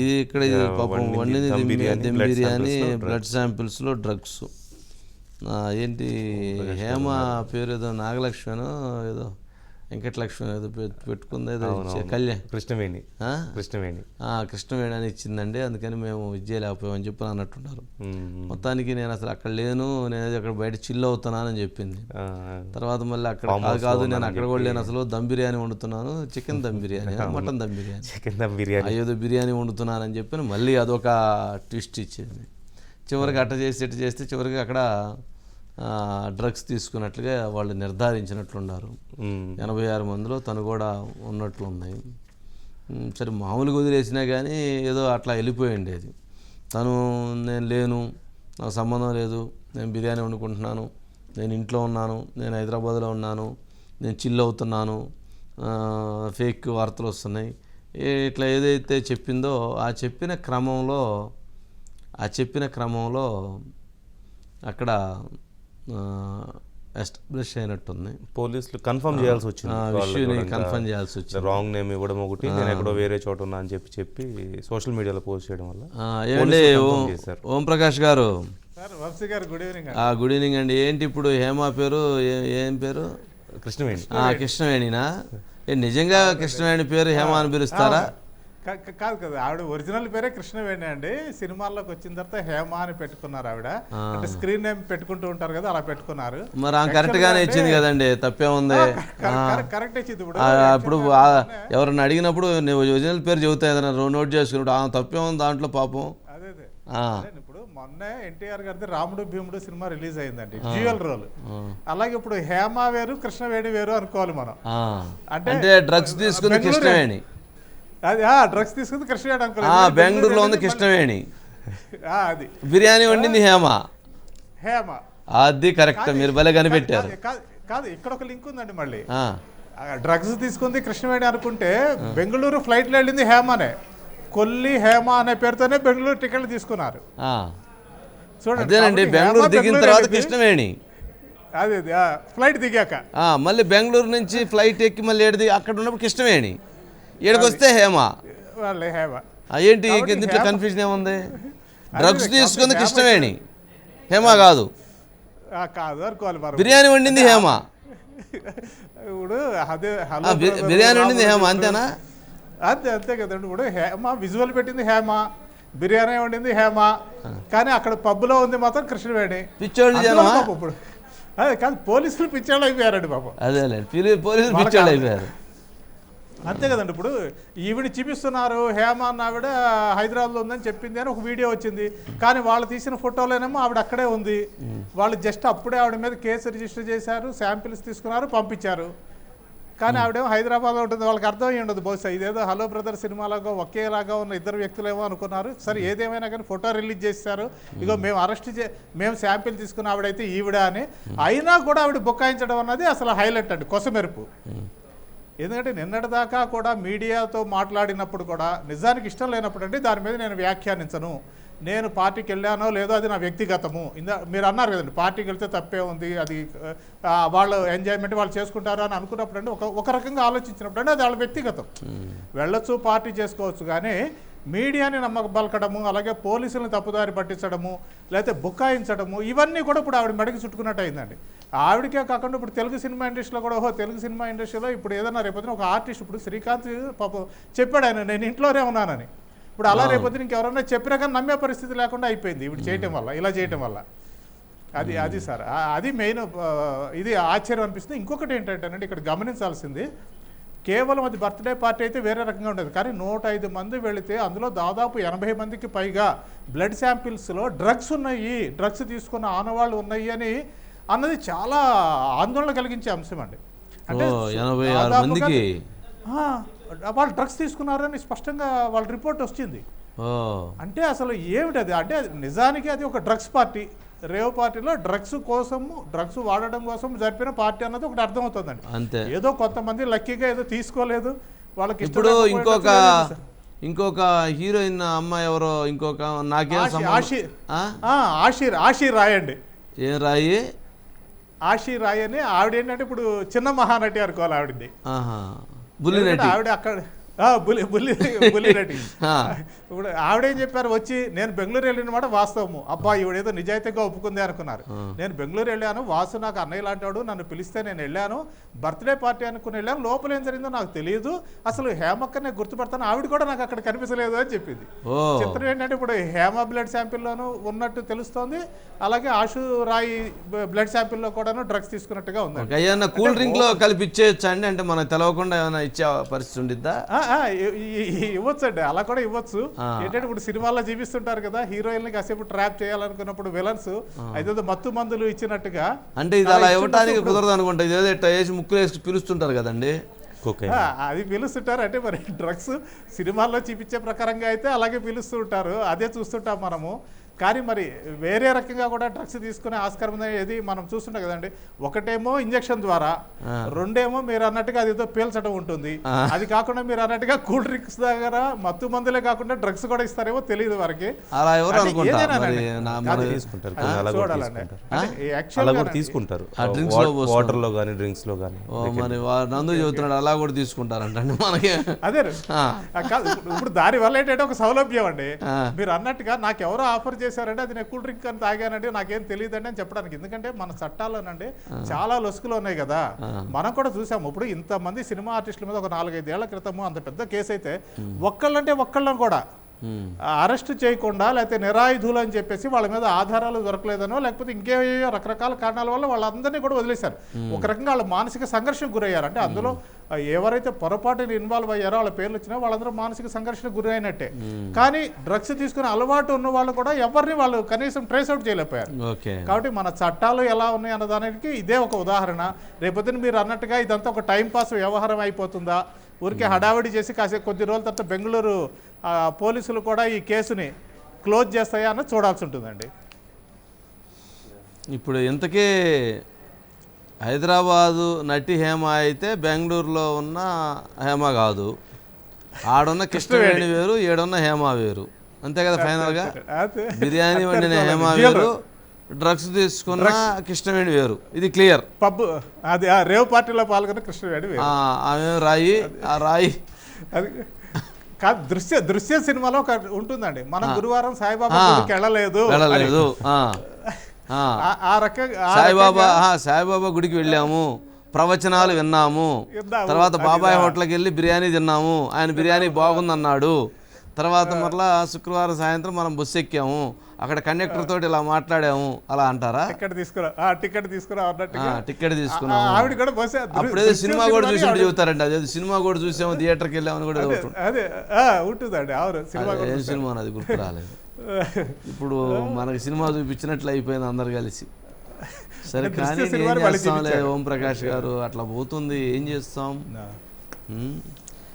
ఇది ఇక్కడ పాపం వండింది. దమ్ బిర్యానీ, బ్లడ్ శాంపిల్స్లో డ్రగ్స్ ఏంటి హేమ పేరు ఏదో నాగలక్ష్మణో ఏదో. వెంకటలక్ష్మి ఏదో పెట్- పెట్టుకుంది ఏదో కళ్యాణ్. కృష్ణవేణి? కృష్ణవేణి. కృష్ణవేణి అని ఇచ్చిందండి అందుకని మేము విద్యలేకపోయామని చెప్పి అన్నట్టున్నారు. మొత్తానికి నేను అసలు అక్కడ లేను నేను అక్కడ బయట చిల్ అవుతున్నానని చెప్పింది. తర్వాత మళ్ళీ అక్కడ కాదు నేను అక్కడ కూడా లేను అసలు dum biryani వండుతున్నాను chicken dum biryani mutton dum biryani. Chicken dum biryani. ఏదో బిర్యానీ వండుతున్నానని చెప్పి మళ్ళీ అదొక ట్విస్ట్ ఇచ్చింది. చివరికి అట్ట చేసి ఇట్ట చేస్తే చివరికి అక్కడ డ్రగ్స్ తీసుకున్నట్లుగా వాళ్ళు నిర్ధారించినట్లున్నారు. ఎనభై ఆరు మందిలో తను కూడా ఉన్నట్లుంది ఉమ్, సరే మామూలుగా వదిలేసినా కానీ ఏదో అట్లా వెళ్ళిపోయి ఉండేది తను నేను లేను నాకు సంబంధం లేదు నేను బిర్యానీ వండుకుంటున్నాను నేను ఇంట్లో ఉన్నాను నేను హైదరాబాద్లో ఉన్నాను నేను చిల్ అవుతున్నాను ఫేక్ వార్తలు వస్తున్నాయి. ఇట్లా ఏదైతే చెప్పిందో ఆ చెప్పిన క్రమంలో ఆ చెప్పిన క్రమంలో అక్కడ ఎస్టాబ్లిష్ అయినట్టుంది. పోలీసులు కన్ఫర్మ్ చేయాల్సి వచ్చింది. కన్ఫర్మ్ చేయాల్సి వచ్చింది. రాంగ్ నేమ్ ఇవ్వడం ఒకటి నేను ఎక్కడో వేరే చోట ఉన్నా అని చెప్పి చెప్పి సోషల్ మీడియాలో పోస్ట్ చేయడం వల్ల ఆ, ఏమండి పోలీసులు ఓం ప్రకాష్ గారు? వంశీ గారు గుడ్ ఈవినింగ్ ఆ, గుడ్ ఈవినింగ్ అండి. ఏంటి ఇప్పుడు హేమ పేరు? ఏ- పేరు? కృష్ణవేణి. ఆ, కృష్ణవేణినా? ఏ, నిజంగా కృష్ణవేణి పేరు హేమ అని పిలుస్తారా? కాదు కదా ఆవిడ ఒరిజినల్ పేరే కృష్ణవేణి అండి. సినిమాల్లోకి వచ్చిన తర్వాత హేమ అని పెట్టుకున్నారు ఆవిడ. అంటే స్క్రీన్ నేమ్ పెట్టుకుంటూ ఉంటారు కదా అలా పెట్టుకున్నారు. మరి కరెక్ట్ గానే ఇచ్చింది కదండి తప్పే ఉంది. కరెక్ట్ ఇచ్చింది ఇప్పుడు. ఆ, ఎవరన్నా అడిగినప్పుడు నువ్వు ఒరిజినల్ పేరు చెబుతాయి ఏదైనా నోట్ చేసుకున్నప్పుడు ఆమె తప్పే ఉంది దాంట్లో పాపం. అదే ఇప్పుడు మొన్నే ఎన్టీఆర్ గారిది రాముడు భీముడు సినిమా రిలీజ్ అయిందండి డ్యూయల్ రోల్. అలాగే ఇప్పుడు హేమ వేరు కృష్ణవేణి వేరు అనుకోవాలి మనం. అంటే డ్రగ్స్ బెంగళూరు- కృష్ణవేణి. అది డ్రగ్స్ తీసుకుంది కృష్ణవేణి ఆ, అనుకోలేదు బెంగళూరులో ఉంది కృష్ణవేణి అది. బిర్యానీ వండింది హేమ. హేమ. అది కరెక్ట్ మీరు భలే కనిపెట్టారు. కాదు, ఇక్కడ ఒక లింక్ ఉందండి మళ్ళీ. డ్రగ్స్ తీసుకుంది కృష్ణవేణి అనుకుంటే బెంగళూరు ఫ్లైట్లో వెళ్ళింది హేమనే. కొల్లి హేమ అనే పేరుతోనే బెంగళూరు టికెట్లు తీసుకున్నారు. చూడండి అదేనండి బెంగళూరు దిగిన తర్వాత. కృష్ణవేణి అదే ఫ్లైట్ దిగాక. మళ్ళీ బెంగళూరు నుంచి ఫ్లైట్ ఎక్కి మళ్ళీ ఏడు దిగి అక్కడ ఉన్నప్పుడు కృష్ణవేణి వస్తే హేమ. వాళ్ళే హేమ. ఏంటి? ఇంట్లో కన్ఫ్యూజన్ ఏముంది? డ్రగ్స్ తీసుకుంది కృష్ణవేణి హేమ కాదు. కాదు బిర్యానీ వండింది హేమ. ఇప్పుడు అదే బిర్యానీ వండింది హేమ అంతేనా? అంతే అంతే కదండి ఇప్పుడు హేమ విజువల్ పెట్టింది హేమ బిర్యానీ వండింది హేమ కానీ అక్కడ పబ్బులో ఉంది మాత్రం కృష్ణవేణి. పిచ్చోళ్ళు ఇప్పుడు. అదే కాదు పోలీసులు పిచ్చాళ్ళు అయిపోయారండి పాపం. అదేలే పిలి- పోలీసులు పిచ్చోళ్ళు అయిపోయారు. అంతే కదండి. ఇప్పుడు ఈవిడ చూపిస్తున్నారు హేమ అన్న ఆవిడ హైదరాబాద్లో ఉందని చెప్పింది అని ఒక వీడియో వచ్చింది. కానీ వాళ్ళు తీసిన ఫోటోలోనేమో ఆవిడ అక్కడే ఉంది. వాళ్ళు జస్ట్ అప్పుడే ఆవిడ మీద కేసు రిజిస్టర్ చేశారు శాంపిల్స్ తీసుకున్నారు పంపించారు. కానీ ఆవిడేమో హైదరాబాద్లో ఉంటుంది. వాళ్ళకి అర్థం ఉండదు బహుశా. ఇదేదో హలో బ్రదర్ సినిమాలాగా ఒకేలాగా ఉన్న ఇద్దరు వ్యక్తులేమో అనుకున్నారు. సరే ఏదేమైనా కానీ ఫోటో రిలీజ్ చేశారు ఇగో మేము అరెస్ట్ చే మేము శాంపిల్ తీసుకున్న ఆవిడైతే ఈవిడ అని. అయినా కూడా ఆవిడ బుక్కాయించడం అన్నది అసలు హైలైట్ అండి. కొసమెరుపు. ఎందుకంటే నిన్నటిదాకా కూడా మీడియాతో మాట్లాడినప్పుడు కూడా నిజానికి ఇష్టం లేనప్పుడు అంటే దాని మీద నేను వ్యాఖ్యానించను. నేను పార్టీకి వెళ్ళానో లేదో అది నా వ్యక్తిగతము. ఇందా మీరు అన్నారు కదండి పార్టీకి వెళ్తే తప్పే ఉంది అది వాళ్ళు ఎంజాయ్మెంట్ వాళ్ళు చేసుకుంటారు అని అనుకున్నప్పుడు అంటే ఒక ఒక రకంగా ఆలోచించినప్పుడు అంటే అది వాళ్ళ వ్యక్తిగతం. వెళ్ళొచ్చు పార్టీ చేసుకోవచ్చు కానీ మీడియాని నమ్మక బలకడము అలాగే పోలీసులను తప్పుదారి పట్టించడము లేకపోతే బుకాయించడము ఇవన్నీ కూడా ఇప్పుడు ఆవిడ మెడకి చుట్టుకున్నట్టు అయిందండి. ఆవిడకే కాకుండా ఇప్పుడు తెలుగు సినిమా ఇండస్ట్రీలో కూడా ఓహో తెలుగు సినిమా ఇండస్ట్రీలో ఇప్పుడు ఏదైనా రేపొద్దున ఒక ఆర్టిస్ట్ ఇప్పుడు శ్రీకాంత్ పాపం చెప్పాడు ఆయన నేను ఇంట్లోనే ఉన్నానని. ఇప్పుడు అలా రేపొద్దున ఇంకెవరన్నా చెప్పినా కానీ నమ్మే పరిస్థితి లేకుండా అయిపోయింది ఇప్పుడు చేయటం వల్ల ఇలా చేయటం వల్ల. అది అది సార్. అది మెయిన్ ఇది ఆశ్చర్యం అనిపిస్తుంది. ఇంకొకటి ఏంటంటేనండి ఇక్కడ గమనించాల్సింది కేవలం అది బర్త్డే పార్టీ అయితే వేరే రకంగా ఉండేది. కానీ నూట ఐదు మంది వెళితే అందులో దాదాపు ఎనభై మందికి పైగా బ్లడ్ శాంపిల్స్లో డ్రగ్స్ ఉన్నాయి. డ్రగ్స్ తీసుకున్న ఆనవాళ్ళు ఉన్నాయి అని అన్నది చాలా ఆందోళన కలిగించే అంశం అండి. దాదాపుగా- మందికి? వాళ్ళు డ్రగ్స్ తీసుకున్నారని స్పష్టంగా వాళ్ళ రిపోర్ట్ వచ్చింది. అంటే అసలు ఏమిటి అది? అంటే నిజానికి అది ఒక డ్రగ్స్ పార్టీ. రేవ్ పార్టీలో డ్రగ్స్ కోసము డ్రగ్స్ వాడడం కోసం జరిపిన పార్టీ అన్నది ఒకటి అర్థమవుతుందండి. అంతే. ఏదో కొంతమంది లక్కీగా ఏదో తీసుకోలేదు. వాళ్ళకి ఇప్పుడు ఇంకొక. ఇంకొక హీరోయిన్ అమ్మాయి ఎవరో ఇంకొక నాకేం ఆషి- సంబంధం? ఆషి ఆ? ఆ, ఆషీర్ ఆషీర్ రాయ్ అండి ఏం రాయి? ఆషీ రాయ్ అని ఆవిడ ఏంటంటే ఇప్పుడు చిన్న మహానటి అనుకోవాలి ఆవిడది. ఆవిడ అక్కడ బుల్లి బుల్లి బుల్లి ఆ. ఇప్పుడు ఆవిడేం చెప్పారు? వచ్చి నేను బెంగళూరు వెళ్ళిన మాట వాస్తవము. అబ్బా ఈవిడేదో నిజాయితీగా ఒప్పుకుంది అనుకున్నారు. నేను బెంగళూరు వెళ్ళాను వాసు నాకు అన్నయ్య లాంటాడు నన్ను పిలిస్తే నేను వెళ్ళాను బర్త్డే పార్టీ అనుకుని వెళ్ళాను లోపల ఏం జరిగిందో నాకు తెలియదు అసలు హేమక్కనే గుర్తుపడతాను ఆవిడ కూడా నాకు అక్కడ కనిపించలేదు అని చెప్పింది. చిత్రం ఏంటంటే ఇప్పుడు హేమ బ్లడ్ శాంపిల్లోనూ ఉన్నట్టు తెలుస్తోంది. అలాగే ఆశు రాయి బ్లడ్ శాంపిల్లో కూడాను డ్రగ్స్ తీసుకున్నట్టుగా ఉంది కూల్ డ్రింక్లో కలిపి ఇచ్చేయచ్చా అండి? అంటే మనకు తెలవకుండా ఏమైనా ఇచ్చే పరిస్థితి ఉండిద్దా? ఇవ్వచ్చు అండి అలా కూడా ఇవ్వచ్చు. ఏంటంటే ఇప్పుడు సినిమాల్లో చూపిస్తుంటారు కదా హీరోయిన్ కాసేపు ట్రాప్ చేయాలనుకున్నప్పుడు విలన్స్ అయితే మత్తు మందులు ఇచ్చినట్టుగా అంటే ఇది అలా ఇవ్వటానికి కుదరదు అనుకుంటా. ఇది ఏదో ఇట్లా వేసి ముక్కులు వేసి పిలుస్తుంటారు కదండి. అది పిలుస్తుంటారు. అంటే మరి డ్రగ్స్ సినిమాల్లో చూపించే ప్రకారంగా అయితే అలాగే పిలుస్తూ ఉంటారు. అదే చూస్తుంటాం మనము. కానీ మరి వేరే రకంగా కూడా డ్రగ్స్ తీసుకునే ఆస్కారం ఉంది ఏది మనం చూస్తుంటాం కదండి. ఒకటేమో ఇంజెక్షన్ ద్వారా రెండేమో మీరు అన్నట్టుగా అది ఏదో పీల్చడం ఉంటుంది. అది కాకుండా మీరు అన్నట్టుగా కూల్ డ్రింక్స్ దగ్గర మత్తు మందులే కాకుండా డ్రగ్స్ కూడా ఇస్తారేమో తెలియదు వారికి. తీసుకుంటారు కొన్ని అలా కూడా చూడాలండి తీసుకుంటారు. అంటే అలా యాక్చువల్గా కూడా తీసుకుంటారు. ఆ drinks లో పోస్తారు. వాటర్లో కానీ డ్రింక్స్లో కానీ ఓ మరి వా- నందు చెబుతున్నాడు అలా కూడా తీసుకుంటారంటండి మనకి. అదే ఇప్పుడు- దాని వల్ల ఏంటంటే ఒక సౌలభ్యం అండి. మీరు అన్నట్టుగా నాకు ఎవరో ఆఫర్ చేశారంటే అది నేను కూల్ డ్రింక్ అని తాగానండి నాకేం తెలియదండి అని చెప్పడానికి. ఎందుకంటే మన చట్టాల్లోనండి చాలా లొసుకులు ఉన్నాయి కదా. మనం కూడా చూసాము. ఇప్పుడు ఇంతమంది సినిమా ఆర్టిస్టుల మీద ఒక నాలుగైదేళ్ళ క్రితము అంత పెద్ద కేసు అయితే ఒక్కళ్ళంటే ఒక్కళ్ళని కూడా అరెస్ట్ చేయకుండా లేకపోతే నిరాయుధులు అని చెప్పేసి వాళ్ళ మీద ఆధారాలు దొరకలేదనో లేకపోతే ఇంకేవో రకరకాల కారణాల వల్ల వాళ్ళందరినీ కూడా వదిలేశారు. ఒక రకంగా వాళ్ళు మానసిక సంఘర్షణకు గురయ్యారు అంటే అందులో ఎవరైతే పొరపాటుని ఇన్వాల్వ్ అయ్యారో వాళ్ళ పేర్లు వచ్చినా వాళ్ళందరూ మానసిక సంఘర్షణకు గురైనట్టే. కానీ డ్రగ్స్ తీసుకునే అలవాటు ఉన్న వాళ్ళు కూడా ఎవరిని వాళ్ళు కనీసం ట్రేస్ అవుట్ చేయలేకపోయారు. కాబట్టి మన చట్టాలు ఎలా ఉన్నాయి అన్న దానికి ఇదే ఒక ఉదాహరణ. రేపొద్దున మీరు అన్నట్టుగా ఇదంతా ఒక టైం పాస్ వ్యవహారం అయిపోతుందా? ఊరికే హడావిడి చేసి కాసేపు కొద్ది రోజుల తర్వాత బెంగళూరు పోలీసులు కూడా ఈ కేసుని క్లోజ్ చేస్తాయా అన్నది చూడాల్సి ఉంటుందండి. ఇప్పుడు ఇంతకీ హైదరాబాదు నటి హేమ అయితే బెంగళూరులో ఉన్న హేమ కాదు. ఆడున్న కృష్ణవేణి. వేరు ఏడున్న హేమ వేరు. అంతే కదా ఫైనల్గా. బిర్యానీ వండిన హేమ. వేరు డ్రగ్స్ తీసుకున్న కృష్ణవేణి వేరు. ఇది క్లియర్ పబ్ అది ఆ రేవ్ పార్టీలో పాల్గొన్న కృష్ణవేణి. ఆమె రాయి ఆ రాయి. అది కాదు దృశ్య దృశ్య సినిమాలో ఒక ఉంటుందండి. మనం గురువారం సాయిబాబా వెళ్ళలేదు. వెళ్ళలేదు. ఆ. రకంగా సాయిబాబా సాయిబాబా గుడికి వెళ్ళాము. ప్రవచనాలు విన్నాము. తర్వాత బాబాయ్ హోటల్కి వెళ్ళి బిర్యానీ తిన్నాము. ఆయన బిర్యానీ బాగుందన్నాడు. తర్వాత మరలా శుక్రవారం సాయంత్రం మనం బస్సు ఎక్కాము. అక్కడ కండక్టర్ తోటి ఇలా మాట్లాడాము. అలా అంటారా? టికెట్ తీసుకురా. ఆ టికెట్ తీసుకురా టికెట్ తీసుకున్నాము. ఆవిడ కూడా బస్సు అప్పుడేదో సినిమా కూడా చూసి చెబుతారండి అదే సినిమా కూడా చూసాము థియేటర్కి వెళ్ళామని కూడా అదే, ఉంటుందండి. అవును సినిమా సినిమా అది గుర్తు రాలేదు. ఇప్పుడు మనకి సినిమా చూపించినట్లు అయిపోయింది అందరు కలిసి. సరే కానీ ఏం చేస్తాంలే. ఓం ప్రకాష్ గారు అట్లా పోతుంది ఏం చేస్తాం?